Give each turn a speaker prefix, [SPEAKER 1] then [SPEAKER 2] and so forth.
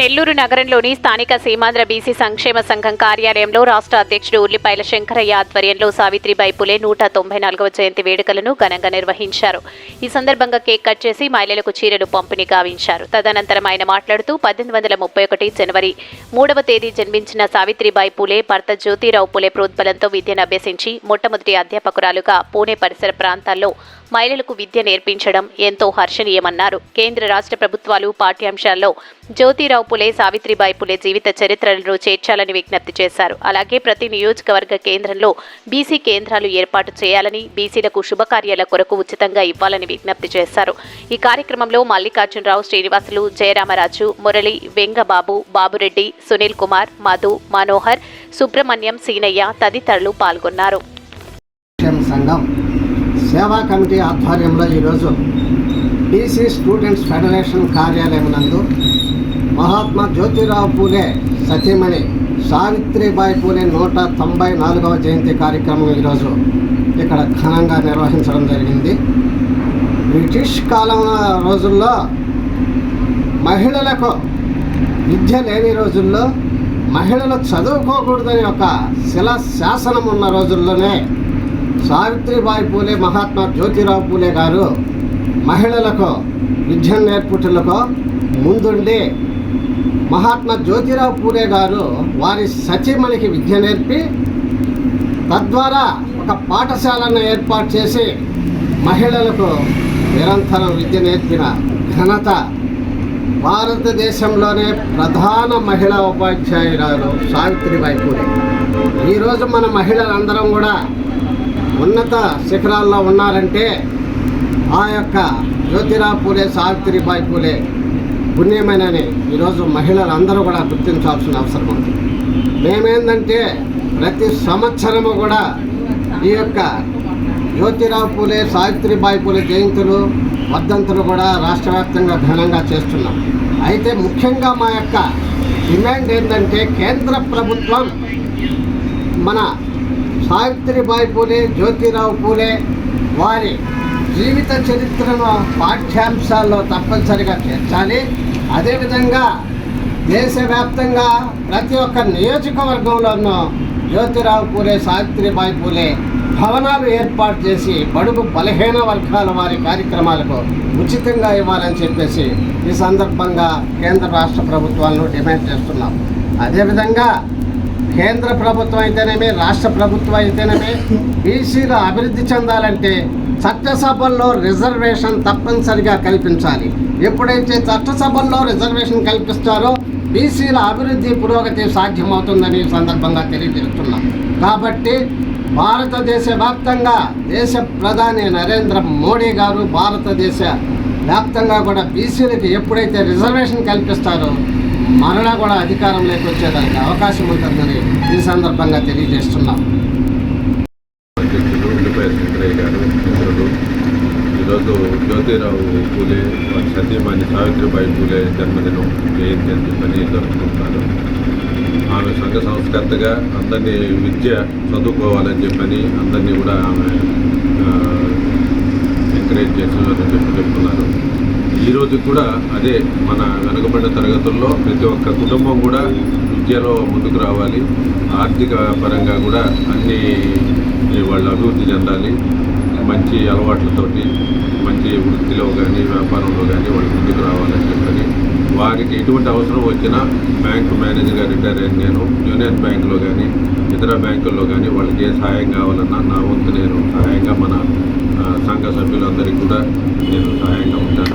[SPEAKER 1] నెల్లూరు నగరంలోని స్థానిక సీమాంధ్ర బీసీ సంక్షేమ సంఘం కార్యాలయంలో రాష్ట్ర అధ్యక్షుడు ఉల్లిపాయల శంకరయ్య ఆధ్వర్యంలో సావిత్రిబాయి పులే నూట తొంభై నాలుగవ జయంతి వేడుకలను ఘనంగా నిర్వహించారు. ఈ సందర్భంగా కేక్ కట్ చేసి మహిళలకు చీరలు పంపిణీ గావించారు. తదనంతరం ఆయన మాట్లాడుతూ పద్దెనిమిది వందల ముప్పై ఒకటి జనవరి మూడవ తేదీ జన్మించిన సావిత్రిబాయి పులే భర్త జ్యోతిరావు పులే ప్రోద్బలంతో విద్యను అభ్యసించి మొట్టమొదటి అధ్యాపకురాలుగా పూణే పరిసర ప్రాంతాల్లో మహిళలకు విద్య నేర్పించడం ఎంతో హర్షణీయమన్నారు. కేంద్ర రాష్ట్ర ప్రభుత్వాలు పాఠ్యాంశాల్లో జ్యోతిరావు పులే సావిత్రిబాయి పులే జీవిత చరిత్రలను చేర్చాలని విజ్ఞప్తి చేశారు. అలాగే ప్రతి నియోజకవర్గ కేంద్రంలో బీసీ కేంద్రాలు ఏర్పాటు చేయాలని బీసీలకు శుభకార్యాల కొరకు ఉచితంగా ఇవ్వాలని విజ్ఞప్తి చేశారు. ఈ కార్యక్రమంలో మల్లికార్జునరావు శ్రీనివాసులు జయరామరాజు మురళి వెంగబాబు బాబురెడ్డి సునీల్ కుమార్ మధు మనోహర్ సుబ్రహ్మణ్యం సీనయ్య తదితరులు పాల్గొన్నారు.
[SPEAKER 2] సంఘం సేవా కమిటీ ఆధ్వర్యంలో ఈరోజు బీసీ స్టూడెంట్స్ ఫెడరేషన్ కార్యాలయం నందు మహాత్మా జ్యోతిరావు పూలే సతీమణి సావిత్రిబాయి పూలే నూట తొంభై నాలుగవ జయంతి కార్యక్రమం ఈరోజు ఇక్కడ ఘనంగా నిర్వహించడం జరిగింది. బ్రిటిష్ కాలం రోజుల్లో మహిళలకు విద్య లేని రోజుల్లో మహిళలు చదువుకోకూడదని ఒక శిలా శాసనం ఉన్న రోజుల్లోనే సావిత్రిబాయి పూలే మహాత్మా జ్యోతిరావు పూలే గారు మహిళలకు విద్యను నేర్పుటలకు ముందుండి మహాత్మా జ్యోతిరావు పూలే గారు వారి సచిమణికి విద్య నేర్పి తద్వారా ఒక పాఠశాలను ఏర్పాటు చేసి మహిళలకు నిరంతరం విద్య నేర్పిన ఘనత భారతదేశంలోనే ప్రధాన మహిళా ఉపాధ్యాయురాలు సావిత్రిబాయి పూలే. ఈరోజు మన మహిళలందరం కూడా ఉన్నత శిఖరాల్లో ఉన్నారంటే ఆ యొక్క జ్యోతిరావు పూలే సావిత్రిబాయి పూలే పుణ్యమైనని ఈరోజు మహిళలందరూ కూడా గుర్తించాల్సిన అవసరం ఉంది. మేమేందంటే ప్రతి సంవత్సరము కూడా ఈ యొక్క జ్యోతిరావు పూలే సావిత్రిబాయి పూలే జయంతులు వర్ధంతులు కూడా రాష్ట్ర వ్యాప్తంగా ఘనంగా చేస్తున్నాం. అయితే ముఖ్యంగా మా యొక్క డిమాండ్ ఏంటంటే కేంద్ర ప్రభుత్వం మన సావిత్రిబాయి పూలే జ్యోతిరావు పూలే వారి జీవిత చరిత్రను పాఠ్యాంశాల్లో తప్పనిసరిగా చేర్చాలి. అదేవిధంగా దేశవ్యాప్తంగా ప్రతి ఒక్క నియోజకవర్గంలోనూ జ్యోతిరావు పూలే సావిత్రిబాయి పూలే భవనాలు ఏర్పాటు చేసి బడుగు బలహీన వర్గాల వారి కార్యక్రమాలకు ఉచితంగా ఇవ్వాలని చెప్పేసి ఈ సందర్భంగా కేంద్ర రాష్ట్ర ప్రభుత్వాలను డిమాండ్ చేస్తున్నాం. అదేవిధంగా కేంద్ర ప్రభుత్వం అయితేనేమి రాష్ట్ర ప్రభుత్వం అయితేనేమి బీసీలు అభివృద్ధి చెందాలంటే చట్టసభల్లో రిజర్వేషన్ తప్పనిసరిగా కల్పించాలి. ఎప్పుడైతే చట్టసభల్లో రిజర్వేషన్ కల్పిస్తారో బీసీల అభివృద్ధి పురోగతి సాధ్యమవుతుందని సందర్భంగా తెలియజేస్తున్నాం. కాబట్టి భారతదేశ వ్యాప్తంగా దేశ ప్రధాని నరేంద్ర మోడీ గారు భారతదేశ వ్యాప్తంగా కూడా బీసీలకు ఎప్పుడైతే రిజర్వేషన్ కల్పిస్తారో మరలా కూడా అధికారంలోకి వచ్చేదానికి అవకాశం ఉంటుందని ఈ సందర్భంగా తెలియజేస్తున్నాం.
[SPEAKER 3] ఈరోజు జ్యోతిరావు పూలే వారి సతీమణి సావిత్రిబాయి పూలే జన్మదినం జయంతి అని చెప్పని జరుపుకుంటున్నారు. ఆమె సంఘ సంస్కర్తగా అందరినీ విద్య చదువుకోవాలని చెప్పని అందరినీ కూడా ఆమె ఎంకరేజ్ చేస్తున్నారని చెప్పి చెప్తున్నారు. ఈరోజు కూడా అదే మన వెనుకబడిన తరగతుల్లో ప్రతి ఒక్క కుటుంబం కూడా విద్యలో ముందుకు రావాలి. ఆర్థిక పరంగా కూడా అన్ని వాళ్ళు అభివృద్ధి చెందాలి. మంచి అలవాట్లతోటి మంచి వృత్తిలో కానీ వ్యాపారంలో కానీ వాళ్ళు ముందుకు రావాలని చెప్పని వారికి ఎటువంటి అవసరం వచ్చినా బ్యాంకు మేనేజర్గా రిటైర్ అయిన నేను యూనియన్ బ్యాంకులో కానీ ఇతర బ్యాంకుల్లో కానీ వాళ్ళకి ఏ సహాయం కావాలన్నా నా వంతు నేను సహాయంగా మన సంఘ సభ్యులందరికీ కూడా నేను సహాయంగా ఉంటాను.